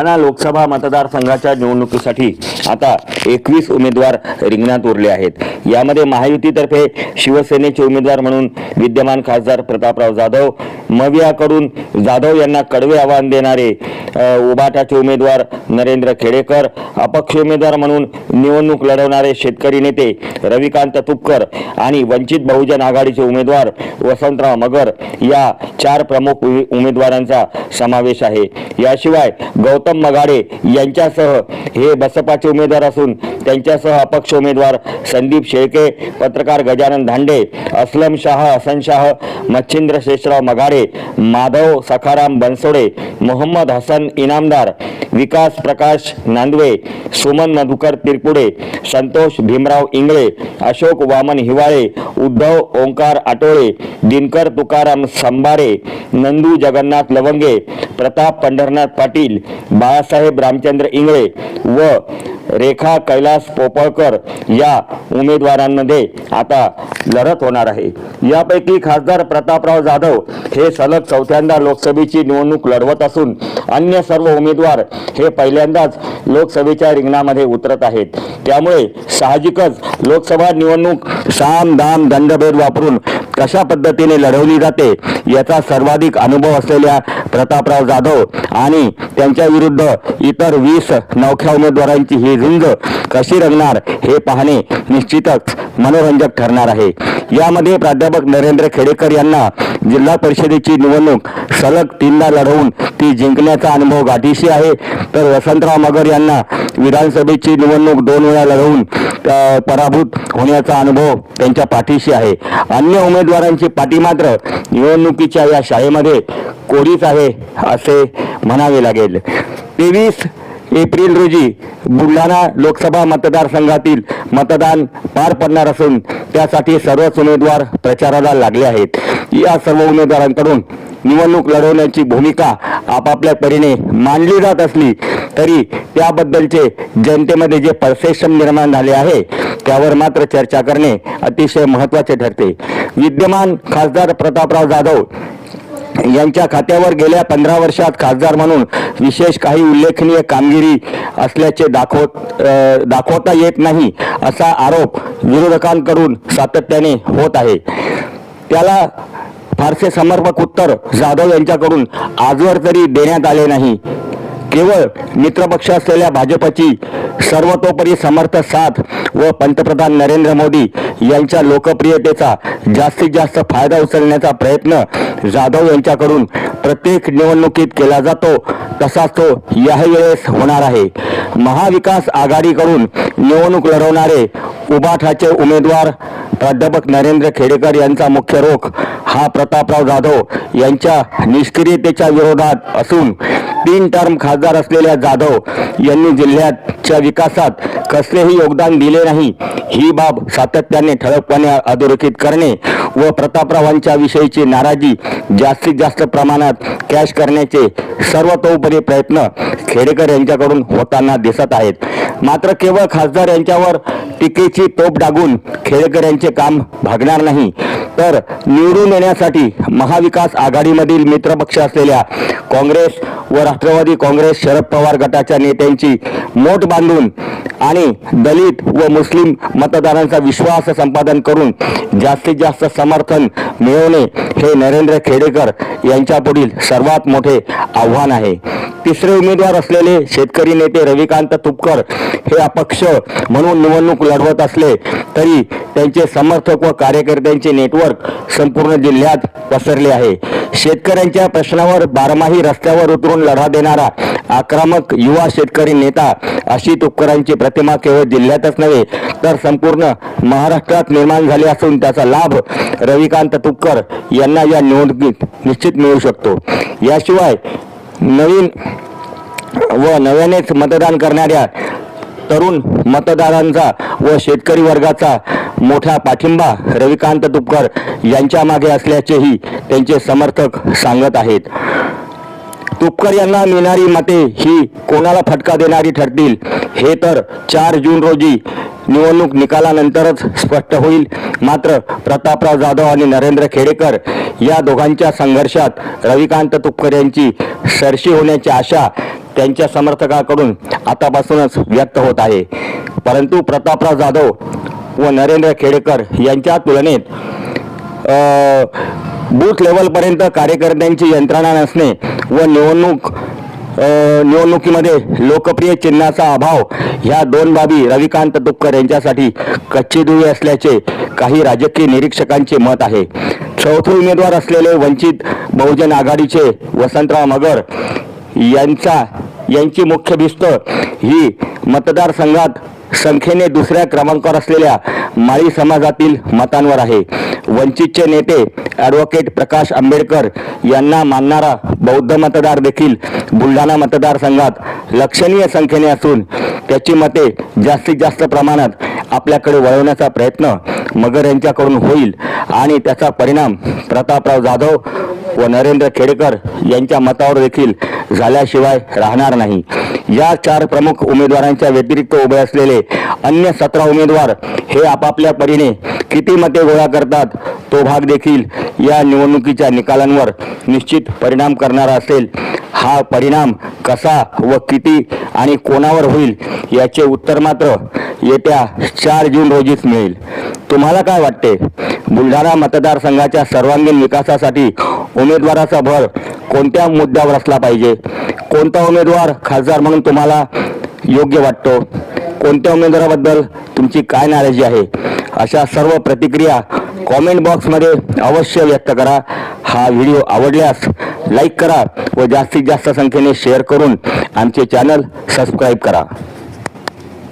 बुलढाणा लोकसभा मतदारसंघाच्या निवडणुकीसाठी आता एकवीस उमेदवार रिंगणात उरले आहेत. यामध्ये महायुतीतर्फे शिवसेनेचे उमेदवार म्हणून विद्यमान खासदार प्रतापराव जाधव मवियाकडून जाधव यांना कडवे आव्हान देणारे उबाटाचे उमेदवार नरेंद्र खेडेकर अपक्ष उमेदवार म्हणून निवडणूक लढवणारे शेतकरी नेते रविकांत तुपकर आणि वंचित बहुजन आघाडीचे उमेदवार वसंतराव मगर या चार प्रमुख उमेदवारांचा समावेश आहे. याशिवाय गौतम मगाडे यांच्यासह हे बसपाचे उमेदवार असून त्यांच्यासह अपक्ष उमेदवार संदीप शेळके पत्रकार गजानन धांडे असलम शाह हसन शाह मच्छिंद्र शेषराव मगाडे माधव सखाराम बनसोडे मोहम्मद हसन इनामदार विकास प्रकाश नांदवे सुमन मधुकर तिरपुडे संतोष भीमराव इंगळे अशोक वामन हिवाळे उद्धव ओंकार आटोळे दिनकर तुकाराम संबारे नंदू जगन्नाथ लवंगे प्रताप पंढरनाथ पाटील बाळासाहेब रामचंद्र इंगळे व रेखा कैलास पोपळकर या उमेदवारांमध्ये आता लढत होणार आहे. यापैकी खासदार प्रतापराव जाधव हे सलग चौथ्यांदा लोकसभेची निवडणूक लढवत असून अन्य सर्व उमेदवार हे पहिल्यांदाच लोकसभेच्या रिंगणामध्ये उतरत आहेत. त्यामुळे साहजिकच लोकसभा निवडणूक साम दाम दंडभेद वापरून कशा पद्धतीने लढवली जाते याचा सर्वाधिक अनुभव असलेल्या प्रतापराव जाधव आणि त्यांच्या विरुद्ध इतर वीस नवख्या उमेदवारांची ही झुंज कशी रंगणार हे पाहणे निश्चितच मनोरंजक ठरणार आहे. यामध्ये प्राध्यापक नरेंद्र खेडेकर यांना जिल्हा परिषदेची निवडणूक सलग तीनदा लढवून ती जिंकण्याचा अनुभव गाठीशी आहे. तर वसंतराव मगर यांना विधानसभेची निवडणूक दोन वेळा लढवून पराभूत होण्याचा अनुभव त्यांच्या पाठीशी आहे. अन्य उमेदवारांची पाठी मात्र निवडणुकीच्या या शाळेमध्ये कोरीच आहे असे म्हणावे लागेल. तेवीस एप्रिल रोजी बुलढाणा लोकसभा मतदारसंघातील मतदान पार पडणार असून त्यासाठी सर्वच उमेदवार प्रचाराला लागले आहेत. या सर्व उमेदवारांकडून निवडणूक लढवण्याची भूमिका आपापल्या परीने मांडली जात असली तरी त्याबद्दलचे जनतेमध्ये जे परसेप्शन निर्माण झाले आहे त्यावर मात्र चर्चा करणे अतिशय महत्त्वाचे ठरते. विद्यमान खासदार प्रतापराव जाधव यांच्या खात्यावर गेल्या पंधरा वर्षात खासदार म्हणून विशेष काही उल्लेखनीय कामगिरी असल्याचे दाखवत दाखवता येत नाही असा आरोप विरोधकांकडून सातत्याने होत आहे. त्याला फारसे समर्पक उत्तर जाधव यांच्याकडून आजवर तरी देण्यात आले नाही. केवळ मित्रपक्ष असलेल्या भाजपची सर्वतोपरी समर्थ साथ व पंतप्रधान नरेंद्र मोदी यांच्या लोकप्रियतेचा जास्तीत जास्त फायदा उचलण्याचा प्रयत्न जाधव यांच्याकडून प्रत्येक निवडणुकीत केला जातो तसाच तो याही वेळेस होणार आहे. महाविकास आघाडीकडून निवडणूक लढवणारे उबाठाचे उमेदवार प्राध्यापक नरेंद्र खेडेकर यांचा मुख्य रोख हा प्रतापराव जाधव यांच्या निष्क्रियतेच्या विरोधात असून तीन टर्म खासदार असलेल्या जाधव यांनी जिल्ह्याच्या विकासात कसलेही योगदान दिले नाही. ही बाब सातत्याने ठळकपणे अधोरेखित करणे व प्रतापरावांच्या विषयीची नाराजी जास्तीत जास्त प्रमाणात कॅश करण्याचे सर्वतोपरी प्रयत्न खेडेकर यांच्याकडून होताना दिसत आहेत. मात्र केवळ खासदार यांच्यावर टीकेची तोप डागून खेडेकर यांचे काम भागणार नाही. तर निवडून येण्यासाठी महाविकास आघाडीमधील मित्रपक्ष असलेल्या काँग्रेस व राष्ट्रवादी काँग्रेस शरद पवार गटाच्या नेत्यांची मोठ बांधून आणि दलित व मुस्लिम मतदारांचा विश्वास संपादन करून जास्तीत जास्त समर्थन मिळवणे हे नरेंद्र खेडेकर यांच्यापुढील सर्वात मोठे आव्हान आहे. तिसरे उमेदवार असलेले शेतकरी नेते रविकांत तुपकर हे अपक्ष म्हणून निवडणूक लढवत असले तरी त्यांचे समर्थक व कार्यकर्त्यांचे नेटवर्क संपूर्ण जिल्ह्यात पसरले आहे. शेतकऱ्यांच्या प्रश्नावर बारमाही रस्त्यावर उतरून लढा देणारा आक्रमक युवा शेतकरी नेता अशी तुपकरांची प्रतिमा केवळ जिल्ह्यातच नव्हे तर संपूर्ण महाराष्ट्रात निर्माण झाली असून त्याचा लाभ रविकांत तुपकर यांना या निवडणुकीत निश्चित मिळू शकतो. याशिवाय नवीन व नव्यानेच मतदान करणाऱ्या तरुण मतदारांचा व शेतकरी वर्गाचा मोठा पाठिंबा रविकांत तुपकर यांच्या मागे असल्याचेही त्यांचे समर्थक सांगत आहेत. तुपकर यांना मिळणारी मते ही कोणाला फटका देणारी ठरतील हे तर चार जून रोजी निवडणूक निकालानंतरच स्पष्ट होईल. मात्र प्रतापराव जाधव आणि नरेंद्र खेडेकर या दोघांच्या संघर्षात रविकांत तुपकर यांची सरशी होण्याची आशा त्यांच्या समर्थकाकडून आतापासूनच व्यक्त होत आहे. परंतु प्रतापराव जाधव व नरेंद्र खेडेकर यांच्या तुलनेत बूथ लेवलपर्यंत कार्यकर्त्यांची यंत्रणा नसणे व निवडणूक निवडणुकीमध्ये लोकप्रिय चिन्हाचा अभाव ह्या दोन बाबी रविकांत तुपकर यांच्यासाठी कच्ची दुवे असल्याचे काही राजकीय निरीक्षकांचे मत आहे. चौथे उमेदवार असलेले वंचित बहुजन आघाडीचे वसंतराव मगर यांचा यांची मुख्य भिस्त ही मतदारसंघात संख्येने दुसऱ्या क्रमांकावर असलेल्या माळी समाजातील मतांवर आहे. वंचितचे नेते ॲडव्होकेट प्रकाश आंबेडकर यांना मानणारा बौद्ध मतदार देखील बुलढाणा मतदारसंघात लक्षणीय संख्येने असून त्याची मते जास्तीत जास्त प्रमाणात आपल्याकडे वळवण्याचा प्रयत्न मगर यांच्याकडून होईल आणि त्याचा परिणाम प्रतापराव जाधव व नरेंद्र खेडेकर यांच्या मतावर देखील झाल्याशिवाय राहणार नाही. या चार प्रमुख उमेदवारांच्या व्यतिरिक्त उभे असलेले अन्य सतरा उमेदवार हे आपापल्या परीने किती मते गोळा करतात तो भाग देखील या निवडणुकीच्या निकालांवर निश्चित परिणाम करणारा असेल. हा परिणाम कसा व किती आणि कोणावर होईल याचे उत्तर मात्र येत्या चार जून रोजीच मिळेल. तुम्हाला काय वाटते? बुलढाणा मतदारसंघाच्या सर्वांगीण विकासासाठी उमेदवाराचा भर कोणत्या मुद्द्यावर असला पाहिजे? कोणता उमेदवार खासदार म्हणून तुम्हाला योग्य वाटतो? कोणत्या उमेदवाराबद्दल तुमची काय नाराजी आहे? अशा सर्व प्रतिक्रिया कॉमेंट बॉक्समध्ये अवश्य व्यक्त करा. हा व्हिडिओ आवडल्यास लाईक करा व जास्तीत जास्त संख्येने शेअर करून आमचे चॅनल सबस्क्राईब करा.